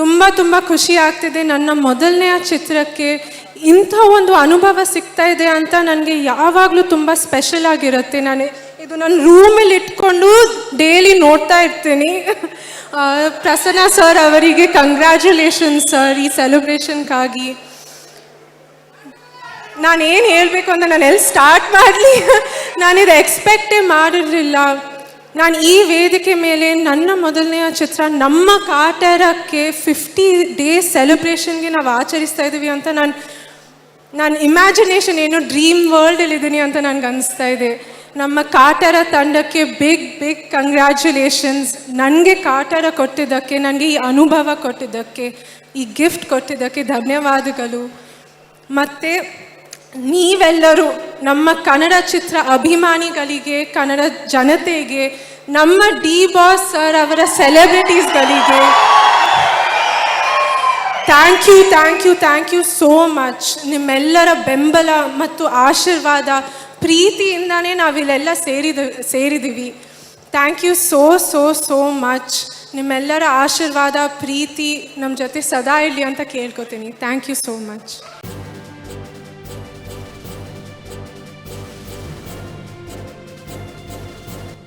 ತುಂಬ ತುಂಬ ಖುಷಿ ಆಗ್ತಿದೆ. ನನ್ನ ಮೊದಲನೆಯ ಚಿತ್ರಕ್ಕೆ ಇಂಥ ಒಂದು ಅನುಭವ ಸಿಗ್ತಾ ಇದೆ ಅಂತ ನನಗೆ ಯಾವಾಗಲೂ ತುಂಬ ಸ್ಪೆಷಲ್ ಆಗಿರುತ್ತೆ. ನಾನು ಇದು ನನ್ನ ರೂಮಲ್ಲಿ ಇಟ್ಕೊಂಡು ಡೈಲಿ ನೋಡ್ತಾ ಇರ್ತೀನಿ. ಪ್ರಸನ್ನ ಸರ್ ಅವರಿಗೆ ಕಂಗ್ರ್ಯಾಚುಲೇಷನ್ ಸರ್ ಈ ಸೆಲೆಬ್ರೇಷನ್ಗಾಗಿ ನಾನು ಏನು ಹೇಳಬೇಕು ಅಂತ ನಾನು ಎಲ್ಲಿ ಸ್ಟಾರ್ಟ್ ಮಾಡಲಿ? ನಾನಿದು ಎಕ್ಸ್ಪೆಕ್ಟೇ ಮಾಡಿರಲಿಲ್ಲ. ನಾನು ಈ ವೇದಿಕೆ ಮೇಲೆ ನನ್ನ ಮೊದಲನೆಯ ಚಿತ್ರ ನಮ್ಮ ಕಾಟರಕ್ಕೆ ಫಿಫ್ಟಿ ಡೇಸ್ ಸೆಲೆಬ್ರೇಷನ್ಗೆ ನಾವು ಆಚರಿಸ್ತಾ ಇದ್ದೀವಿ ಅಂತ ನಾನು ನಾನು ಇಮ್ಯಾಜಿನೇಷನ್ ಏನು ಡ್ರೀಮ್ ವರ್ಲ್ಡಲ್ಲಿದ್ದೀನಿ ಅಂತ ನನಗೆ ಅನಿಸ್ತಾ ಇದೆ. ನಮ್ಮ ಕಾಟರ ತಂಡಕ್ಕೆ ಬಿಗ್ ಬಿಗ್ ಕಂಗ್ರ್ಯಾಚುಲೇಷನ್ಸ್ ನನಗೆ ಕಾಟರ ಕೊಟ್ಟಿದ್ದಕ್ಕೆ ನನಗೆ ಈ ಅನುಭವ ಕೊಟ್ಟಿದ್ದಕ್ಕೆ, ಈ ಗಿಫ್ಟ್ ಕೊಟ್ಟಿದ್ದಕ್ಕೆ ಧನ್ಯವಾದಗಳು. ಮತ್ತು ನೀವೆಲ್ಲರೂ ನಮ್ಮ ಕನ್ನಡ ಚಿತ್ರ ಅಭಿಮಾನಿಗಳಿಗೆ, ಕನ್ನಡ ಜನತೆಗೆ, ನಮ್ಮ ಡಿ ಬಾಸ್ ಸರ್ ಅವರ ಸೆಲೆಬ್ರಿಟೀಸ್ಗಳಿಗೆ thank you thank you thank you so much. ನಿಮ್ಮೆಲ್ಲರ ಬೆಂಬಲ ಮತ್ತು ಆಶೀರ್ವಾದ ಪ್ರೀತಿಯಿಂದಾನೇ ನಾವಿಲ್ಲೆಲ್ಲ ಸೇರಿದ ಸೇರಿದ್ದೀವಿ thank you so so so much. ನಿಮ್ಮೆಲ್ಲರ ಆಶೀರ್ವಾದ, ಪ್ರೀತಿ ನಮ್ಮ ಜೊತೆ ಸದಾ ಇರಲಿ ಅಂತ ಕೇಳ್ಕೊತೀನಿ. Thank you so much.